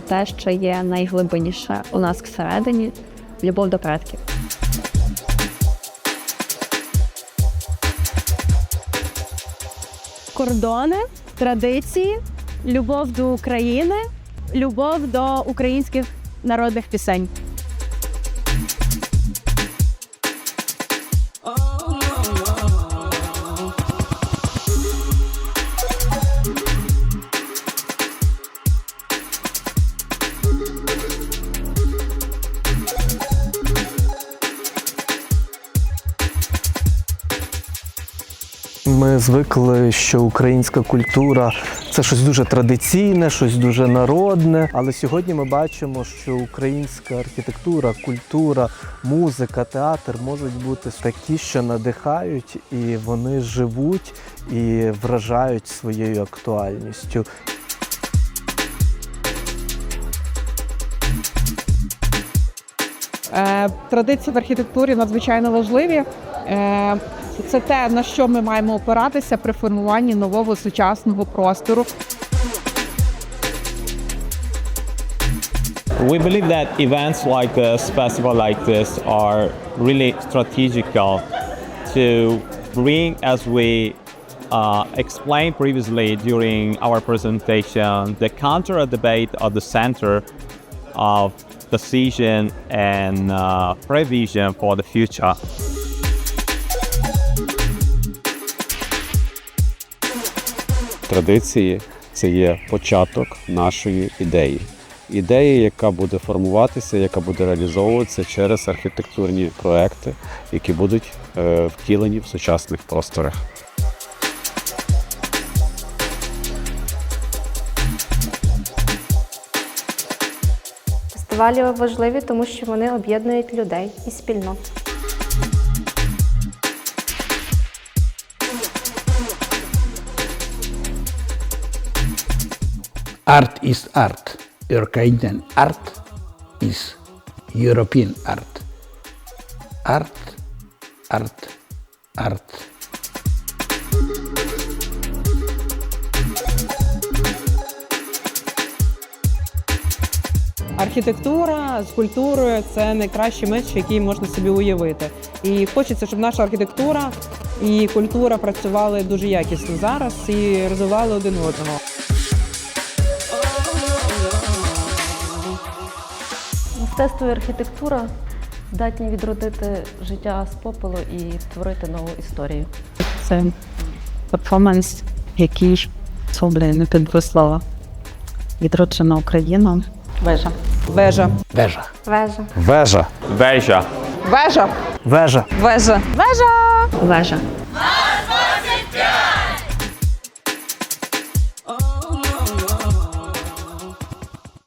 це те, що є найглибинніше у нас всередині любов до предків. кордони, традиції, любов до України, любов до українських народних пісень. Ми звикли, що українська культура це щось дуже традиційне, щось дуже народне. Але сьогодні ми бачимо, що українська архітектура, культура, музика, театр можуть бути такі, що надихають, і вони живуть і вражають своєю актуальністю. Е, Традиції в архітектурі надзвичайно важливі. Е, Це те, на що ми маємо опиратися при формуванні нового сучасного простору. We believe that events like this, festival like this, are really strategical to bring, as we uh, explained previously during our presentation, the counter debate at the center of decision and uh, prevision for the future. Традиції це є початок нашої ідеї. Ідеї, яка буде формуватися, яка буде реалізовуватися через архітектурні проекти, які будуть е, втілені в сучасних просторах. Фестивалі важливі, тому що вони об'єднують людей і спільнот. Art is art. Eurasian art is European art. Art, art, art. Архітектура з культурою це найкращий меч, який можна собі уявити. І хочеться, щоб наша архітектура і культура працювали дуже якісно зараз і розвивали один одного. Мистецтво і архітектура здатні відродити життя з попелу і творити нову історію. Це перформанс, який особливо не підвислова. Відроджена Україна. Вежа. Вежа. Вежа. Вежа. Вежа. Veja. Вежа. Вежа. Вежа. Вежа! Вежа.